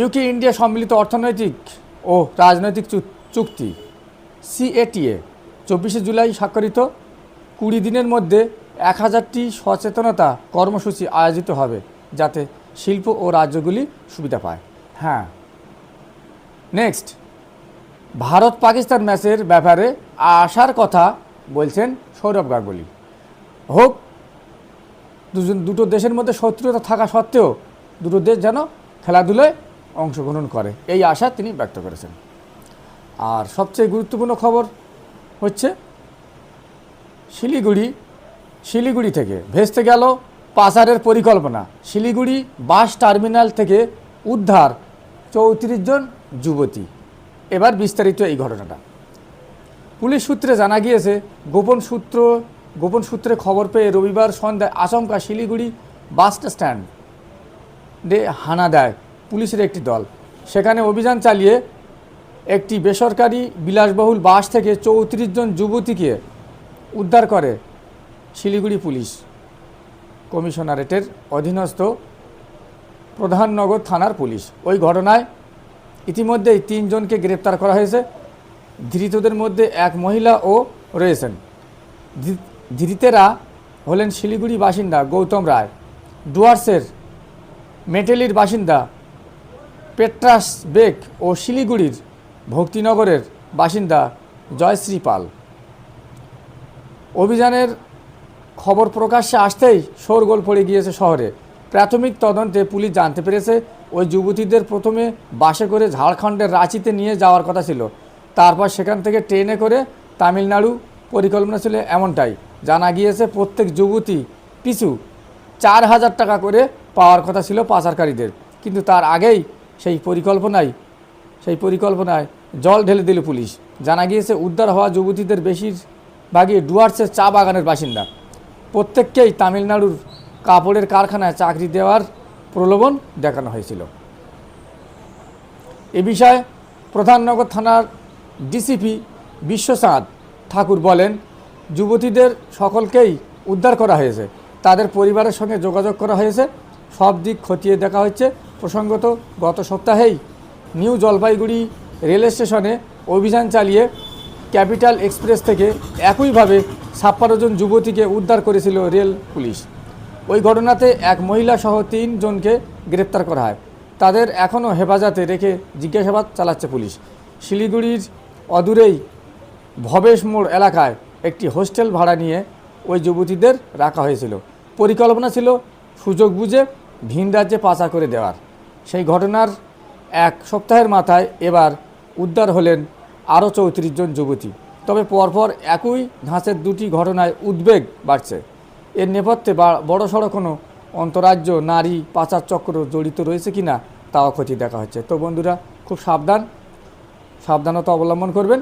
UK, India সম্মিলিত অর্থনৈতিক ও রাজনৈতিক চুক্তি, সিএটিএ, চব্বিশে জুলাই স্বাক্ষরিত। কুড়ি দিনের মধ্যে এক হাজারটি সচেতনতা কর্মসূচি আয়োজিত হবে, যাতে শিল্প ও রাজ্যগুলি সুবিধা পায়। হ্যাঁ। নেক্সট। ভারত পাকিস্তান ম্যাচের ব্যাপারে আসার কথা বলছেন সৌরভ গাঙ্গুলি। হোক, দুজন দুটো দেশের মধ্যে শত্রুতা থাকা সত্ত্বেও দুটো দেশ যেন খেলাধুলায় অংশগ্রহণ করে। এই আশা তিনি ব্যক্ত করেছেন। আর সবচেয়ে গুরুত্বপূর্ণ খবর হচ্ছে, শিলিগুড়ি শিলিগুড়ি থেকে ভেস্তে গেল পাচারের পরিকল্পনা। শিলিগুড়ি বাস টার্মিনাল থেকে উদ্ধার চৌত্রিশ জন যুবতী। এবার বিস্তারিত এই ঘটনাটা। পুলিশ সূত্রে জানা গিয়েছে, গোপন সূত্র, গোপন সূত্রে খবর পেয়ে রবিবার সন্ধ্যায় আচমকা শিলিগুড়ি বাস স্ট্যান্ডে হানা দেয়। পুলিশের একটি দল। সেখানে অভিযান চালিয়ে একটি বেসরকারি বিলাসবহুল বাস থেকে চৌত্রিশ জন যুবতীকে উদ্ধার করে শিলিগুড়ি পুলিশ। কমিশনারেটের অধীনস্থ প্রধাননগর থানার পুলিশ। ওই ঘটনায় ইতিমধ্যেই তিনজনকে গ্রেপ্তার করা হয়েছে। ধৃতদের মধ্যে এক মহিলাও রয়েছেন। ধৃতেরা হলেন শিলিগুড়ি বাসিন্দা গৌতম রায়। ডুয়ার্সের মেটেলির বাসিন্দা পেট্রাস বেক ও শিলিগুড়ির ভক্তিনগরের বাসিন্দা জয়শ্রী পাল। অভিযানের খবর প্রকাশ্যে আসতেই শোরগোল পড়ে গিয়েছে শহরে। প্রাথমিক তদন্তে পুলিশ জানতে পেরেছে, ওই যুবতীদের প্রথমে বাসে করে ঝাড়খণ্ডের রাঁচিতে নিয়ে যাওয়ার কথা ছিল। তারপর সেখান থেকে ট্রেনে করে তামিলনাড়ু পরিকল্পনা ছিল এমনটাই। জানা গিয়েছে, প্রত্যেক যুবতী পিছু চার হাজার টাকা করে পাওয়ার কথা ছিল পাচারকারীদের। কিন্তু তার আগেই সেই পরিকল্পনায় সেই পরিকল্পনায় জল ঢেলে দিল পুলিশ। জানা গিয়েছে, উদ্ধার হওয়া যুবতীদের বেশিরভাগই ডুয়ার্সের চা বাগানের বাসিন্দা। প্রত্যেককেই তামিলনাড়ুর কাপড়ের কারখানায় চাকরি দেওয়ার প্রলোভন দেখানো হয়েছিল। এ বিষয়ে প্রধাননগর থানার ডিসিপি বিশ্বসাদ ঠাকুর বলেন, যুবতীদের সকলকেই উদ্ধার করা হয়েছে। তাদের পরিবারের সঙ্গে যোগাযোগ করা হয়েছে। সব দিক খতিয়ে দেখা হচ্ছে। প্রসঙ্গত, গত সপ্তাহেই নিউ জলপাইগুড়ি রেল স্টেশনে অভিযান চালিয়ে ক্যাপিটাল এক্সপ্রেস থেকে একইভাবে ছাপ্পান্ন জন যুবতীকে উদ্ধার করেছিল রেল পুলিশ। ওই ঘটনাতে এক মহিলা সহ তিনজনকে গ্রেপ্তার করা হয়। তাদের এখনও হেফাজতে রেখে জিজ্ঞাসাবাদ চালাচ্ছে পুলিশ। শিলিগুড়ির অদূরেই ভবেশ মোড় এলাকায় একটি হোস্টেল ভাড়া নিয়ে ওই যুবতীদের রাখা হয়েছিল। পরিকল্পনা ছিল সুযোগ বুঝে ভিন রাজ্যে পাচার করে দেওয়ার। সেই ঘটনার এক সপ্তাহের মাথায় এবার উদ্ধার হলেন আরও চৌত্রিশ জন যুবতী। তবে পরপর একই ধাঁচের দুটি ঘটনায় উদ্বেগ বাড়ছে। এর নেপথ্যে বড়সড় কোনো অন্তরাজ্য নারী পাচার চক্র জড়িত রয়েছে কি না, তাও ক্ষতি দেখা হচ্ছে। তো বন্ধুরা, খুব সাবধান, সাবধানতা অবলম্বন করবেন।